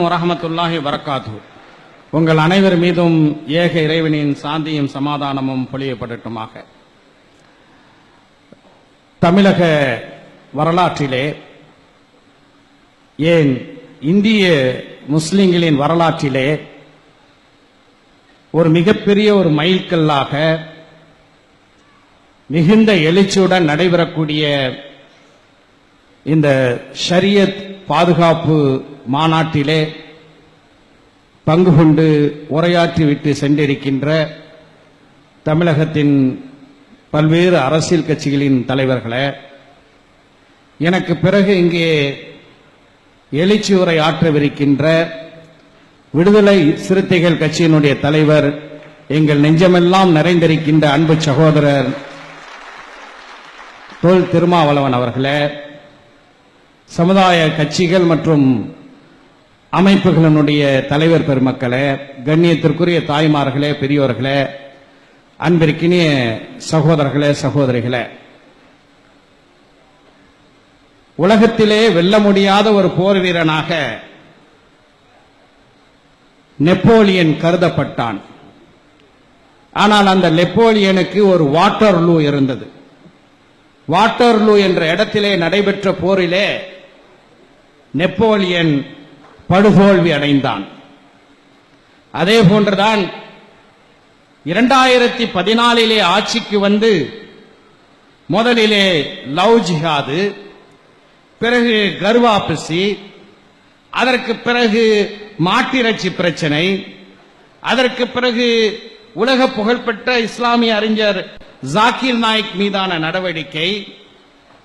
வரமத்துல்லாஹி வரகாத்து உங்கள் அனைவர் மீதும் ஏக இறைவனின் சாந்தியும் சமாதானமும் பொழியப்படட்டுமாக. தமிழக வரலாற்றிலே ஏன் இந்திய முஸ்லிம்களின் வரலாற்றிலே ஒரு மிகப்பெரிய ஒரு மைல்கல்லாக மிகுந்த எழுச்சியுடன் நடைபெறக்கூடிய இந்த ஷரியத் பாதுகாப்பு மாநாட்டிலே பங்கு கொண்டு உரையாற்றிவிட்டு சென்றிருக்கின்ற தமிழகத்தின் பல்வேறு அரசியல் கட்சிகளின் தலைவர்களே எனக்கு பிறகு இங்கே எழுச்சி உரை ஆற்றவிருக்கின்ற விடுதலை சிறுத்தைகள் கட்சியினுடைய தலைவர் எங்கள் நெஞ்சமெல்லாம் நிறைந்திருக்கின்ற அன்பு சகோதரர் தொல் திருமாவளவன் அவர்களே சமுதாய கட்சிகள் மற்றும் அமைப்புகளினுடைய தலைவர் பெருமக்களே கண்ணியத்திற்குரிய தாய்மார்களே பெரியோர்களே அன்பிற்கினிய சகோதரர்களே சகோதரிகளே. உலகத்திலே வெல்ல முடியாத ஒரு போர் வீரனாக நெப்போலியன் கருதப்பட்டான். ஆனால் அந்த நெப்போலியனுக்கு ஒரு வாட்டர்லூ இருந்தது. வாட்டர்லூ என்ற இடத்திலே நடைபெற்ற போரிலே நெப்போலியன் படுகோல்வி அடைந்தான். அதே போன்றுதான் இரண்டாயிரத்தி பதினாலிலே ஆட்சிக்கு வந்து முதலிலே லவ் ஜிஹாது பிறகு கர்வாபிசி அதற்கு பிறகு மாட்டிறைச்சி பிரச்சனை அதற்கு பிறகு உலக புகழ்பெற்ற இஸ்லாமிய அறிஞர் ஜாக்கிர் நாயக் மீதான நடவடிக்கை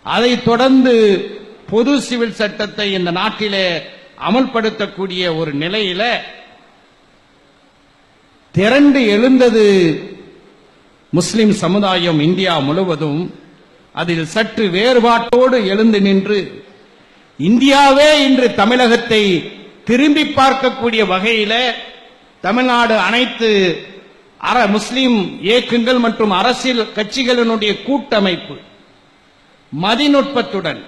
அதைத் தொடர்ந்து பொது சிவில் சட்டத்தை இந்த நாட்டிலே அமல்படுத்தக்கூடிய ஒரு நிலையில திரண்டு எழுந்தது முஸ்லிம் சமுதாயம் இந்தியா முழுவதும். அதில் சற்று வேறுபாட்டோடு எழுந்து நின்று இந்தியாவே இன்று தமிழகத்தை திரும்பி பார்க்கக்கூடிய வகையில தமிழ்நாடு அனைத்து அற முஸ்லிம் இயக்கங்கள் மற்றும் அரசியல் கட்சிகளினுடைய கூட்டமைப்பு மதிநுட்பத்துடன்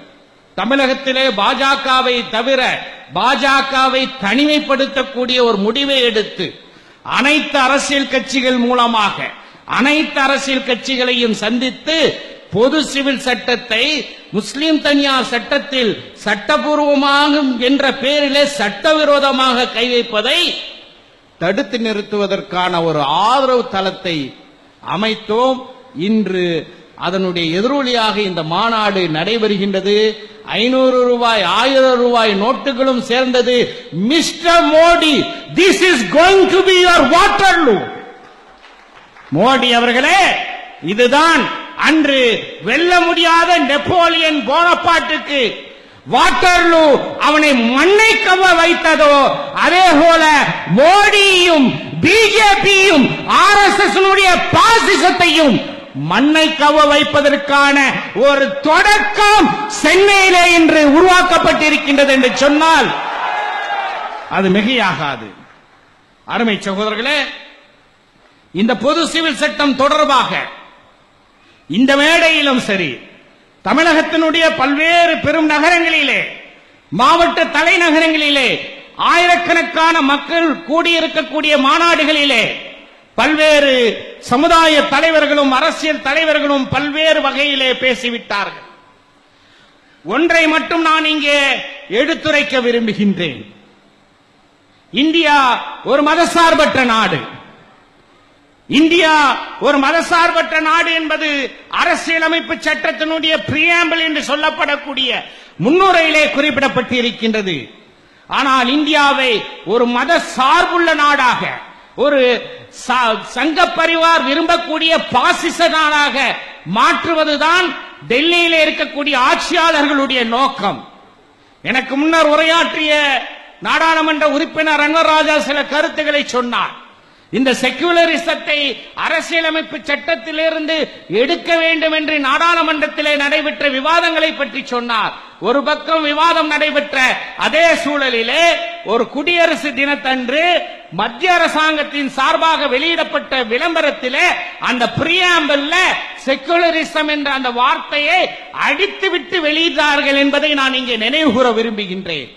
தமிழகத்திலே பாஜகவை தவிர பாஜகவை தனிமைப்படுத்தக்கூடிய ஒரு முடிவை எடுத்து அனைத்து அரசியல் கட்சிகள் மூலமாக அனைத்து அரசியல் கட்சிகளையும் சந்தித்து பொது சிவில் சட்டத்தை முஸ்லிம் தனியார் சட்டத்தில் சட்டபூர்வமாகும் என்ற பெயரிலே சட்டவிரோதமாக கை வைப்பதை தடுத்து நிறுத்துவதற்கான ஒரு ஆதரவு தளத்தை அமைத்தோம். இன்று அதனுடைய எதிரொலியாக இந்த மாநாடு நடைபெறுகின்றது. ஐநூறு ரூபாய் ஆயிரம் ரூபாய் நோட்டுகளும் சேர்ந்தது. Mister Modi this is going to be your Waterloo Modi அவர்களே இதுதான் அன்று வெல்ல முடியாத நெப்போலியன் போனப்பாட்டுக்கு வாட்டர்லூ அவனை மண்ணை கவ வைத்ததோ அதே போல மோடியும் பிஜேபியும் ஆர் எஸ் எஸ் பாசிசத்தையும் மண்ணை கவ வைப்பதற்கான ஒரு தொடக்கம் சென்னையிலே இன்று உருவாக்கப்பட்டிருக்கின்றது என்று சொன்னால் அது மிகையாகாது. அருமை சகோதரர்களே இந்த பொது சிவில் சட்டம் தொடர்பாக இந்த மேடையிலும் சரி தமிழகத்தினுடைய பல்வேறு பெரும் நகரங்களிலே மாவட்ட தலைநகரங்களிலே ஆயிரக்கணக்கான மக்கள் கூடியிருக்கக்கூடிய மாநாடுகளிலே பல்வேறு சமுதாய தலைவர்களும் அரசியல் தலைவர்களும் பல்வேறு வகையிலே பேசிவிட்டார்கள். ஒன்றை மட்டும் நான் இங்கே எடுத்துரைக்க விரும்புகின்றேன். இந்தியா ஒரு மதசார்பற்ற நாடு. இந்தியா ஒரு மதசார்பற்ற நாடு என்பது அரசியலமைப்பு சட்டத்தினுடைய பிரியாம்பிள் என்று சொல்லப்படக்கூடிய முன்னுரையிலே குறிப்பிடப்பட்டிருக்கின்றது. ஆனால் இந்தியாவை ஒரு மத சார்புள்ள நாடாக ஒரு ச- சங்க பரிவார் விரும்பக்கூடிய பாசிச நாடாக மாற்றுவதுதான் டெல்லியில் இருக்கக்கூடிய ஆட்சியாளர்களுடைய நோக்கம். எனக்கு முன்னர் உரையாற்றிய நாடாளுமன்ற உறுப்பினர் ரங்கராஜா சில கருத்துக்களை சொன்னார். இந்த செக்குலரிசத்தை அரசியலமைப்பு சட்டத்திலிருந்து எடுக்க வேண்டும் என்று நாடாளுமன்றத்திலே நடைபெற்ற விவாதங்களை பற்றி சொன்னார். ஒரு பக்கம் விவாதம் நடைபெற்ற அதே சூழலிலே ஒரு குடியரசு தினத்தன்று மத்திய அரசாங்கத்தின் சார்பாக வெளியிடப்பட்ட விளம்பரத்திலே அந்த பிரியாம்பல்ல செக்குலரிசம் என்ற அந்த வார்த்தையை அடித்துவிட்டு வெளியிட்டார்கள் என்பதை நான் இங்கே நினைவுகூற விரும்புகின்றேன்.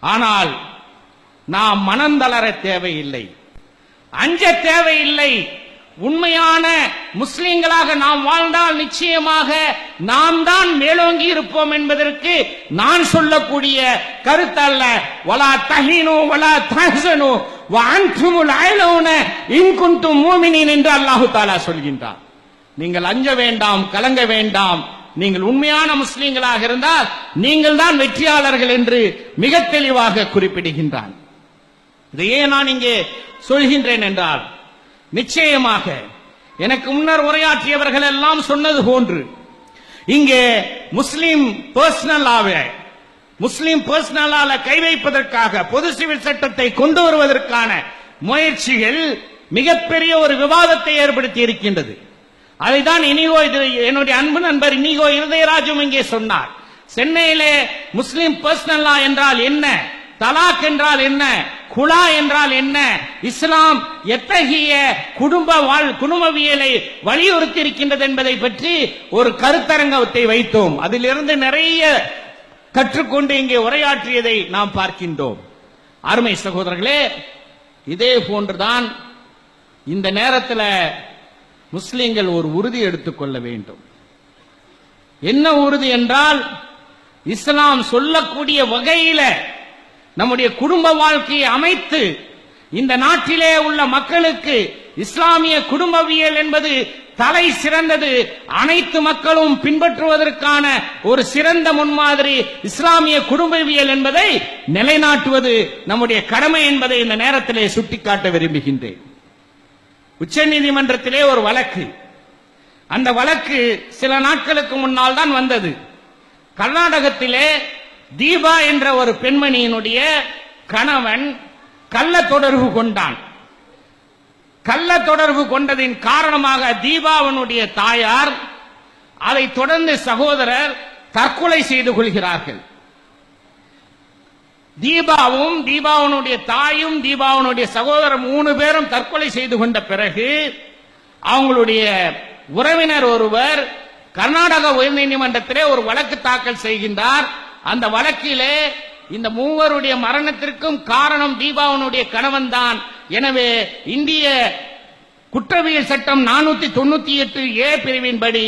ஆனால் நாம் மனந்தளர தேவையில்லை. அஞ்ச தேவையில்லை. உண்மையான முஸ்லிம்களாக நாம் வாழ்ந்தால் நிச்சயமாக நாம் தான் மேலோங்கி இருப்போம் என்பதற்கு நான் சொல்லக்கூடிய கருத்தல்ல. வலா தஹினு வலா தஹ்சனு. வஅன்துமுல் அயலூன இன் குன்தும் என்று அல்லாஹு தாலா சொல்கின்றார் நீங்கள் அஞ்ச வேண்டாம் கலங்க வேண்டாம். நீங்கள் உண்மையான முஸ்லீம்களாக இருந்தால் நீங்கள் தான் வெற்றியாளர்கள் என்று மிக தெளிவாக குறிப்பிடுகின்றான். இதையே நான் இங்கே சொல்கின்றேன் என்றால் நிச்சயமாக எனக்கு முன்னர் உரையாற்றியவர்கள் எல்லாம் சொன்னது போன்று இங்கே முஸ்லிம் பர்சனலாக முஸ்லிம் பர்சனலால கை வைப்பதற்காக பொது சிவில் சட்டத்தை கொண்டு வருவதற்கான முயற்சிகள் மிகப்பெரிய ஒரு விவாதத்தை ஏற்படுத்தி இருக்கின்றது. அதைதான் இனிகோ இது என்னுடைய அன்பு நண்பர் இனிகோ இருதயராஜும் இங்கே சொன்னார். சென்னையிலே முஸ்லிம் பர்சனல் லா என்றால் என்ன? தலாக் என்றால் என்ன? குலா என்றால் என்ன? இஸ்லாம் எத்தகைய குடும்ப வாழ் குடும்பவியலை வலியுறுத்தி இருக்கின்றது என்பதை பற்றி ஒரு கருத்தரங்கத்தை வைத்தோம். அதிலிருந்து நிறைய கற்றுக்கொண்டு இங்கே உரையாற்றியதை நாம் பார்க்கின்றோம். அருமை சகோதரர்களே இதே போன்றுதான் இந்த நேரத்தில் முஸ்லிம்கள் ஒரு உறுதி எடுத்துக்கொள்ள வேண்டும். என்ன உறுதி என்றால் இஸ்லாம் சொல்லக்கூடிய வகையில நம்முடைய குடும்ப வாழ்க்கையை அமைத்து இந்த நாட்டிலே உள்ள மக்களுக்கு இஸ்லாமிய குடும்பவியல் என்பது தலை சிறந்தது. அனைத்து மக்களும் பின்பற்றுவதற்கான ஒரு சிறந்த முன்மாதிரி இஸ்லாமிய குடும்பவியல் என்பதை நிலைநாட்டுவது நம்முடைய கடமை என்பதை இந்த நேரத்திலே சுட்டிக்காட்ட விரும்புகின்றேன். உச்சநீதிமன்றத்திலே ஒரு வழக்கு. அந்த வழக்கு சில நாட்களுக்கு முன்னால் தான் வந்தது. கர்நாடகத்திலே தீபா என்ற ஒரு பெண்மணியினுடைய கணவன் கள்ள தொடர்பு கொண்டான். கள்ள தொடர்பு கொண்டதின் காரணமாக தீபாவனுடைய தாயார் அதை தொடர்ந்து சகோதரர் தற்கொலை செய்து கொள்கிறார்கள். தீபாவும் தீபாவனுடைய தாயும் தீபாவனுடைய சகோதரர் மூணு பேரும் தற்கொலை செய்து கொண்ட பிறகு அவங்களுடைய உறவினர் ஒருவர் கர்நாடக உயர்நீதிமன்றத்திலே ஒரு வழக்கு தாக்கல் செய்கின்றார். அந்த வழக்கிலே இந்த மூவருடைய மரணத்திற்கும் காரணம் தீபாவனுடைய கணவன் தான். எனவே இந்திய குற்றவியல் சட்டம் நானூத்தி தொண்ணூத்தி எட்டு ஏ பிரிவின்படி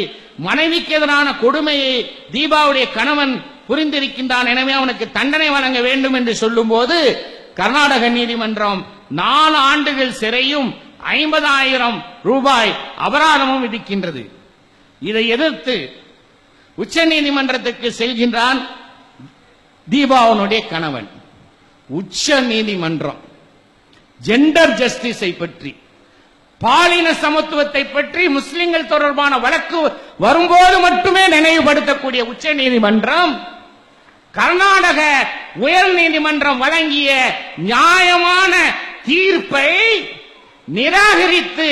மனைவிக்கு எதிரான கொடுமையை தீபாவுடைய கணவன் புரிந்திருக்கின்றான். எனவே அவனுக்கு தண்டனை வழங்க வேண்டும் என்று சொல்லும் போது கர்நாடக நீதிமன்றம் நாலு ஆண்டுகள் சிறையும் ஐம்பதாயிரம் ரூபாய் அபராதமும் விதிக்கின்றது. இதை எதிர்த்து உச்ச நீதிமன்றத்துக்கு செல்கின்றான் தீபாவனுடைய கணவன். உச்ச நீதிமன்றம் ஜெண்டர் ஜஸ்டிஸை பற்றி பாலின சமத்துவத்தை பற்றி முஸ்லிம்கள் தொடர்பான வழக்கு வரும்போது மட்டுமே நினைவுபடுத்தக்கூடிய உச்ச நீதிமன்றம் கர்நாடக உயர் நீதிமன்றம் வழங்கிய நியாயமான தீர்ப்பை நிராகரித்து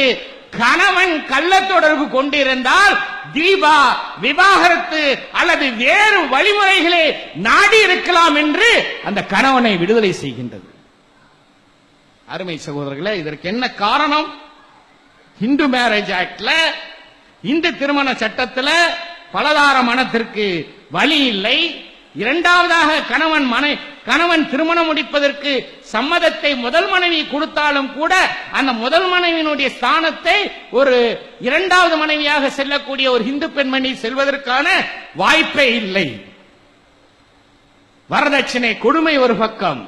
கணவன் கள்ள தொடர்பு கொண்டிருந்தால் தீபா விவாகரத்து அல்லது வேறு வழிமுறைகளை நாடி இருக்கலாம் என்று அந்த கணவனை விடுதலை செய்கின்றது. அருமை சகோதரர்களே இதற்கு என்ன காரணம்? இந்து மேரேஜ் ஆக்ட்ல இந்து திருமண சட்டத்தில் பலதார மனத்திற்கு வழி இல்லை. இரண்டாவதாக கணவன் மனை கணவன் திருமணம் முடிப்பதற்கு சம்மதத்தை முதல் மனைவி கொடுத்தாலும் கூட அந்த முதல் மனைவியினுடைய ஸ்தானத்தை ஒரு இரண்டாவது மனைவியாக செல்லக்கூடிய ஒரு இந்து பெண்மணி செல்வதற்கான வாய்ப்பே இல்லை. வரதட்சணை கொடுமை ஒரு பக்கம்.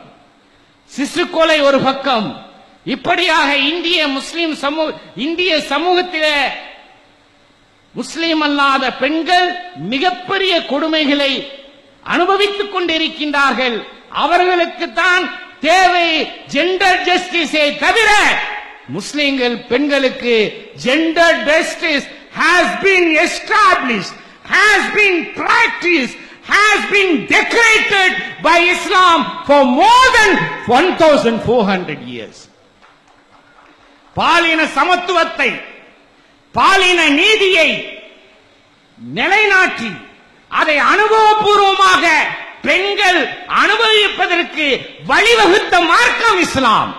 சிசு கொலை ஒரு பக்கம். இப்படியாக இந்திய முஸ்லிம் சமூக இந்திய சமூகத்திலே முஸ்லிம் அல்லாத பெண்கள் மிகப்பெரிய கொடுமைகளை அனுபவித்துக் கொண்டிருக்கின்றார்கள். அவர்களுக்கு தான் தேவை ஜெண்டர் ஜஸ்டிஸை தவிர முஸ்லிம்கள் பெண்களுக்கு gender justice has been establish has been practice has been decorated by Islam for more than 1400 years. பாலின சமத்துவத்தை பாலின நீதியை நிலைநாட்டி அதை அனுபவபூர்வமாக பெண்கள் அனுபவிப்பதற்கு வழிவகுத்த மார்க்கம் இஸ்லாம்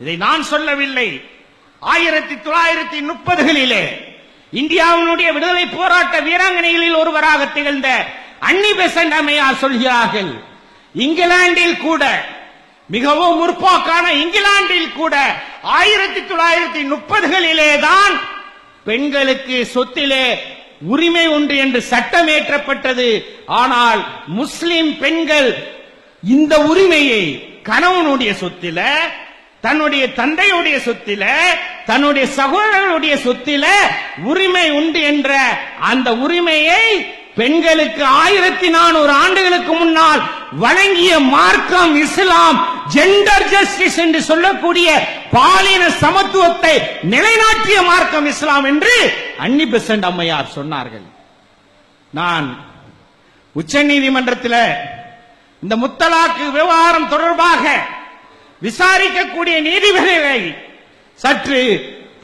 இதை நான் சொல்லவில்லை ஆயிரத்தி தொள்ளாயிரத்தி முப்பதுகளிலே இந்தியாவினுடைய விடுதலை போராட்ட வீராங்கனைகளில் ஒருவராக திகழ்ந்த அன்னி பெசன்ட் அம்மையார் சொல்கிறார்கள் இங்கிலாந்தில் கூட மிகவும் முற்போக்கான இங்கிலாந்தில் கூட ஆயிரத்தி தொள்ளாயிரத்தி முப்பதுகளிலே தான் பெண்களுக்கு சொத்திலே உரிமை உண்டு என்று சட்டம் ஏற்றப்பட்டது. ஆனால் முஸ்லிம் பெண்கள் இந்த உரிமையை கணவனுடைய சொத்தில தன்னுடைய தந்தையுடைய சொத்தில தன்னுடைய சகோதரனுடைய சொத்தில உரிமை உண்டு என்ற அந்த உரிமையை பெண்களுக்கு ஆயிரத்தி நானூறு ஆண்டுகளுக்கு முன்னால் வழங்கிய மார்க்கம் இஸ்லாம் ஜெண்டர் ஜஸ்டிஸ் என்று சொல்லக்கூடிய பாலின சமத்துவத்தை நிலைநாட்டிய மார்க்கம் இஸ்லாம் என்று அன்னி பெசன்ட் அம்மையார் சொன்னார்கள். நான் உச்ச நீதிமன்றத்தில் இந்த முத்தலாக்கு விவகாரம் தொடர்பாக விசாரிக்கக்கூடிய நீதிபதிகளை சற்று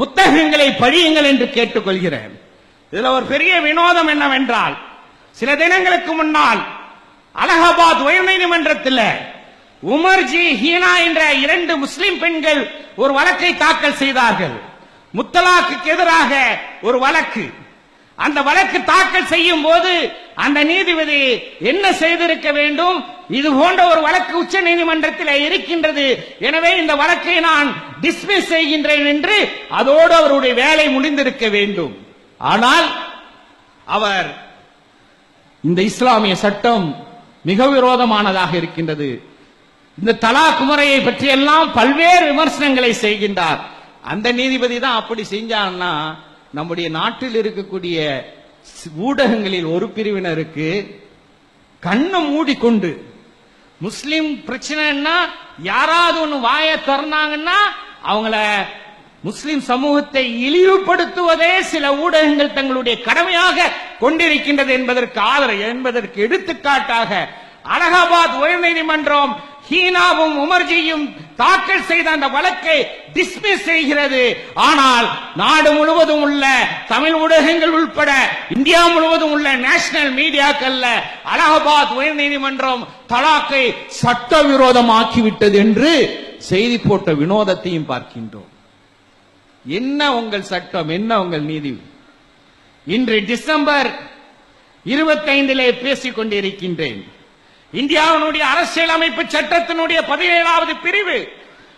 புத்தகங்களை படியுங்கள் என்று கேட்டுக்கொள்கிறேன். இதுல ஒரு பெரிய வினோதம் என்னவென்றால் சில தினங்களுக்கு முன்னால் அலகாபாத் உயர்நீதிமன்றத்தில் உமர்ஜி ஹீனா என்ற இரண்டு முஸ்லிம் பெண்கள் ஒரு வழக்கை தாக்கல் செய்தார்கள். முத்தலாக்கு எதிராக ஒரு வழக்கு. அந்த வழக்கு தாக்கல் செய்யும் போது அந்த நீதிபதி என்ன செய்திருக்க வேண்டும்? இது போன்ற ஒரு வழக்கு உச்ச நீதிமன்றத்தில் இருக்கின்றது. எனவே இந்த வழக்கை நான் டிஸ்மிஸ் செய்கின்றேன் என்று அதோடு அவருடைய வேலை முடிந்திருக்க வேண்டும். ஆனால் அவர் இந்த இஸ்லாமிய சட்டம் மிக விரோதமானதாக இருக்கின்றது. இந்த தலாக் முறையை பற்றி எல்லாம் பல்வேறு விமர்சனங்களை செய்கின்றார். அந்த நீதிபதி தான் அப்படி செஞ்சான்னா நம்முடைய நாட்டில் இருக்கக்கூடிய ஊடகங்களில் ஒரு பிரிவினருக்கு கண்ணை மூடிக்கொண்டு முஸ்லிம் பிரச்சனைன்னா யாராவது ஒன்று வாயை திறந்தாங்கன்னா அவங்கள முஸ்லிம் சமூகத்தை இழிவுபடுத்துவதே சில ஊடகங்கள் தங்களுடைய கடமையாக கொண்டிருக்கின்றது என்பதற்கு ஆதரவு என்பதற்கு எடுத்துக்காட்டாக அலகாபாத் உயர்நீதிமன்றம் ஹீனாவும் உமர்ஜியும் தாக்கல் செய்த அந்த வழக்கை டிஸ்மிஸ் செய்கிறது. ஆனால் நாடு முழுவதும் உள்ள தமிழ் ஊடகங்கள் உள்பட இந்தியா முழுவதும் உள்ள நேஷனல் மீடியாக்கள்ல அலகாபாத் உயர்நீதிமன்றம் தலாக்கை சட்டவிரோதமாக்கிவிட்டது என்று செய்தி போட்ட வினோதத்தையும் பார்க்கின்றோம். என்ன உங்கள் சட்டம்? என்ன உங்கள் நீதி? இன்று டிசம்பர் இருபத்தைந்திலே பேசிக் கொண்டிருக்கின்றேன். இந்தியாவினுடைய அரசியலமைப்பு சட்டத்தினுடைய பதினேழாவது பிரிவு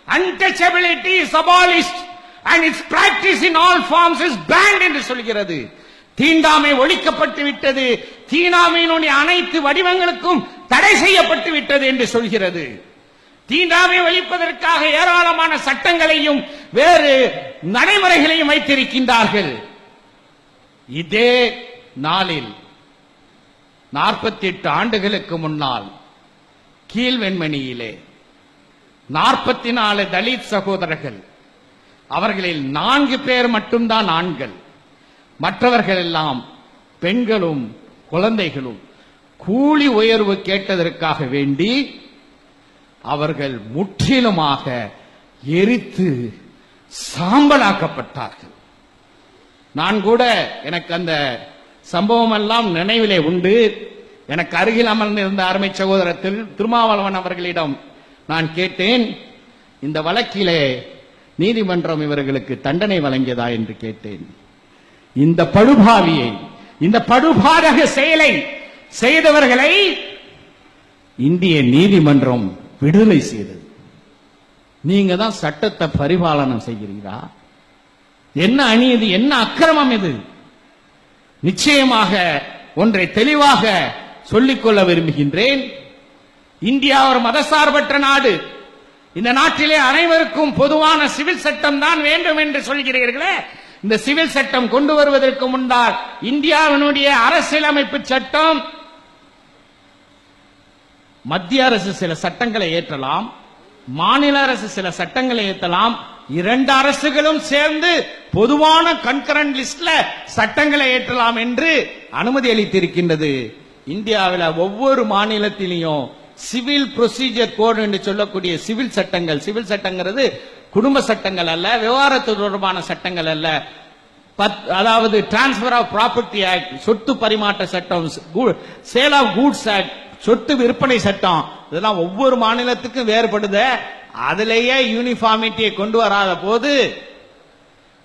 untouchability is abolished and its practice in all forms is banned என்று சொல்கிறது. தீண்டாமை ஒழிக்கப்பட்டு விட்டது. தீண்டாமையினுடைய அனைத்து வடிவங்களுக்கும் தடை செய்யப்பட்டு விட்டது என்று சொல்கிறது. தீண்டாமை ஒழிப்பதற்காக ஏராளமான சட்டங்களையும் வேறு நடைமுறைகளையும் வைத்திருக்கின்றார்கள். இதே நாளில் நாற்பத்தி எட்டு ஆண்டுகளுக்கு முன்னால் கீழ்வெண்மணியிலே நாற்பத்தி நாலு தலித் சகோதரர்கள் அவர்களில் நான்கு பேர் மட்டும்தான் ஆண்கள். மற்றவர்கள் எல்லாம் பெண்களும் குழந்தைகளும் கூலி உயர்வு கேட்டதற்காக வேண்டி அவர்கள் முற்றிலுமாக எரித்து சாம்பலாக்கப்பட்டார்கள். நான் கூட எனக்கு அந்த சம்பவம் எல்லாம் நினைவிலே உண்டு. எனக்கு அருகில் அமர்ந்திருந்த அருமை சகோதரத்தில் திருமாவளவன் அவர்களிடம் நான் கேட்டேன் இந்த வழக்கிலே நீதிமன்றம் இவர்களுக்கு தண்டனை வழங்கியதா என்று கேட்டேன். இந்த படுபாவியை இந்த படுபாதக செயலை செய்தவர்களை இந்திய நீதிமன்றம் விடுதலை செய்தது. நீங்க தான் சட்டத்தை பரிபாலனம் செய்கிறீரா? என்ன அநீதி என்ன அக்கிரமம் இது? நிச்சயமாக ஒன்றை தெளிவாக சொல்லிக்கொள்ள விரும்புகின்றேன். இந்தியா ஒரு மதசார்பற்ற நாடு. இந்த நாட்டிலே அனைவருக்கும் பொதுவான சிவில் சட்டம் தான் வேண்டும் என்று சொல்கிறீர்களே. இந்த சிவில் சட்டம் கொண்டு வருவதற்கு முன்னால் இந்தியாவினுடைய அரசியலமைப்பு சட்டம் மத்திய அரசு சில சட்டங்களை ஏற்றலாம் மாநில அரசு சில சட்டங்களை ஏற்றலாம். இரண்டு அரசுகளும் சேர்ந்து பொதுவான கன்கரண்ட் லிஸ்ட்ல சட்டங்களை ஏற்றலாம் என்று அனுமதி அளித்திருக்கின்றது. இந்தியாவில் ஒவ்வொரு மாநிலத்திலையும் சிவில் ப்ரொசீஜர் கோட் என்று சொல்லக்கூடிய சிவில் சட்டங்கள் சிவில் சட்டங்கிறது குடும்ப சட்டங்கள் அல்ல விவகாரத்து தொடர்பான சட்டங்கள் அல்ல. பத்- அதாவது டிரான்ஸ்பர் ஆஃப் ப்ராப்பர்ட்டி ஆக்ட் சொத்து பரிமாற்ற சட்டம் சேல் ஆஃப் கூட்ஸ் ஆக்ட் சொத்து விற்பனை சட்டம். இதெல்லாம் ஒவ்வொரு மாநிலத்துக்கும் வேறுபடுத. அதிலேயே யூனிஃபார்மிட்டியை கொண்டு வராத போது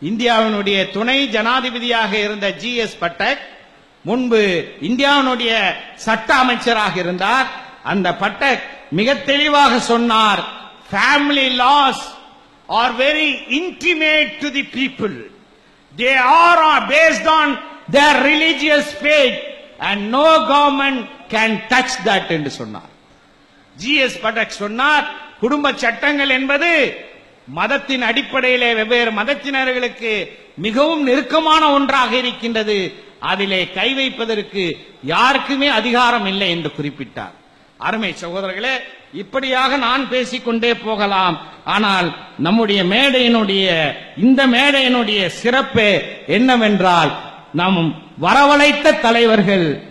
இந்தியாவினுடைய துணை ஜனாதிபதியாக இருந்த ஜி எஸ் பட்டக் முன்பு இந்தியாவினுடைய சட்ட அமைச்சராக இருந்தார். அந்த பட்டக் மிக தெளிவாக சொன்னார் family laws are very intimate to the people they are based on their religious faith and no government can touch that என்று சொன்னார். ஜிஎஸ் பட்டக் சொன்னார் குடும்ப சட்டங்கள் என்பது மதத்தின் அடிப்படையிலே வெவ்வேறு மதத்தினர்களுக்கு மிகவும் நெருக்கமான ஒன்றாக இருக்கின்றது. அதிலே கை வைப்பதற்கு யாருக்குமே அதிகாரம் இல்லை என்று குறிப்பிட்டார். அருமை சகோதரர்களே இப்படியாக நான் பேசிக்கொண்டே போகலாம். ஆனால் நம்முடைய மேடையினுடைய இந்த மேடையினுடைய சிறப்பு என்னவென்றால் நம் வரவழைத்த தலைவர்கள்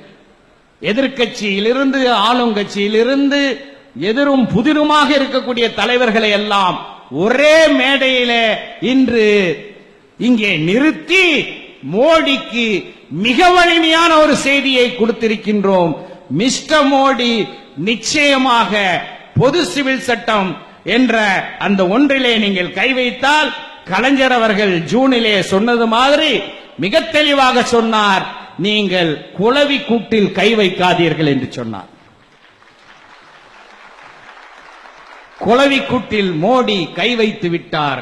எதிர்க்கட்சியிலிருந்து ஆளுங்கட்சியிலிருந்து எதிரும் புதிருமாக இருக்கக்கூடிய தலைவர்களை எல்லாம் ஒரே மேடையிலே இன்று இங்கே நிறுத்தி மோடிக்கு மிக வலிமையான ஒரு செய்தியை கொடுத்திருக்கின்றோம். மிஸ்டர் மோடி நிச்சயமாக பொது சிவில் சட்டம் என்ற அந்த ஒன்றிலே நீங்கள் கை வைத்தால் கலைஞர் அவர்கள் ஜூனிலே சொன்னது மாதிரி மிக தெளிவாக சொன்னார். நீங்கள் குளவி கூட்டில் கை வைக்காதீர்கள் என்று சொன்னார். குளவி கூட்டில் மோடி கை வைத்து விட்டார்.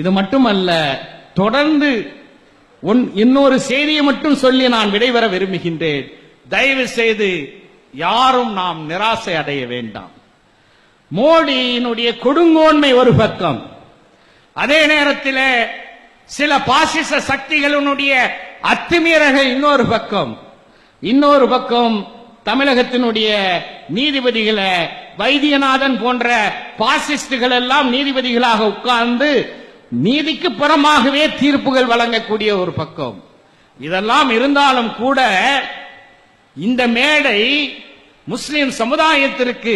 இது மட்டுமல்ல தொடர்ந்து இன்னொரு செய்தியை மட்டும் சொல்லி நான் விடைபெற விரும்புகின்றேன். தயவு செய்து யாரும் நாம் நிராசை அடைய வேண்டாம். மோடியினுடைய கொடுங்கோன்மை ஒரு பக்கம். அதே நேரத்தில் சில பாசிச சக்திகளினுடைய அத்துமீறல்கள் இன்னொரு பக்கம். இன்னொரு பக்கம் தமிழகத்தினுடைய நீதிபதிகளை வைத்தியநாதன் போன்ற பாசிஸ்டுகள் எல்லாம் நீதிபதிகளாக உட்கார்ந்து நீதிக்கு புறமாகவே தீர்ப்புகள் வழங்கக்கூடிய ஒரு பக்கம். இதெல்லாம் இருந்தாலும் கூட இந்த மேடை முஸ்லிம் சமுதாயத்திற்கு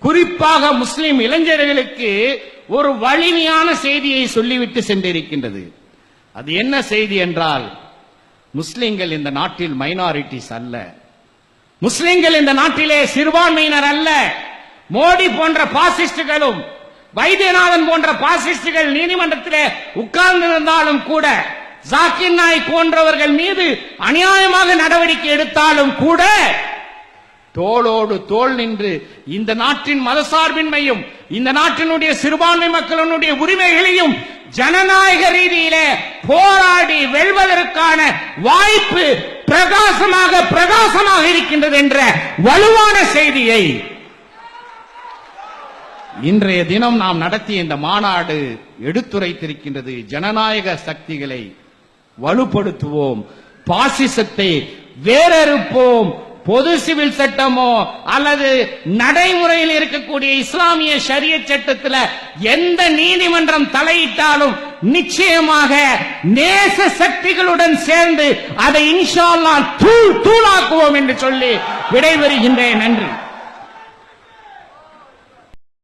குறிப்பாக முஸ்லிம் இளைஞர்களுக்கு ஒரு வலிமையான செய்தியை சொல்லிவிட்டு சென்றிருக்கின்றது. அது என்ன செய்தி என்றால் முஸ்லிம்கள் இந்த நாட்டில் மைனாரிட்டிஸ் அல்ல. முஸ்லிம்கள் இந்த நாட்டிலே சிறுபான்மையினர் அல்ல. மோடி போன்ற பாசிஸ்டுகளும் வைத்தியநாதன் போன்ற பாசிஸ்டுகள் நீதிமன்றத்திலே உட்கார்ந்திருந்தாலும் கூட ஜாக்கிர் நாய் போன்றவர்கள் மீது அநியாயமாக நடவடிக்கை எடுத்தாலும் கூட தோளோடு தோள் நின்று இந்த நாட்டின் மதசார்பின்மையும் இந்த நாட்டினுடைய சிறுபான்மை மக்களினுடைய உரிமைகளையும் ஜனநாயக ரீதியில போராடி வெல்வதற்கான வாய்ப்பு பிரகாசமாக பிரகாசமாக இருக்கின்றது என்ற வலுவான செய்தியை இன்றைய தினம் நாம் நடத்திய இந்த மாநாடு எடுத்துரைத்திருக்கின்றது. ஜனநாயக சக்திகளை வலுப்படுத்துவோம். பாசிசத்தை வேறறுப்போம் பொது சிவில் சட்டமோ அல்லது நடைமுறையில் இருக்கக்கூடிய இஸ்லாமிய ஷரிய சட்டத்துல எந்த நீதிமன்றம் தலையிட்டாலும் நிச்சயமாக நேச சக்திகளுடன் சேர்ந்து அதை இன்ஷால்லா தூள் தூளாக்குவோம் என்று சொல்லி விடைபெறுகின்றேன். நன்றி.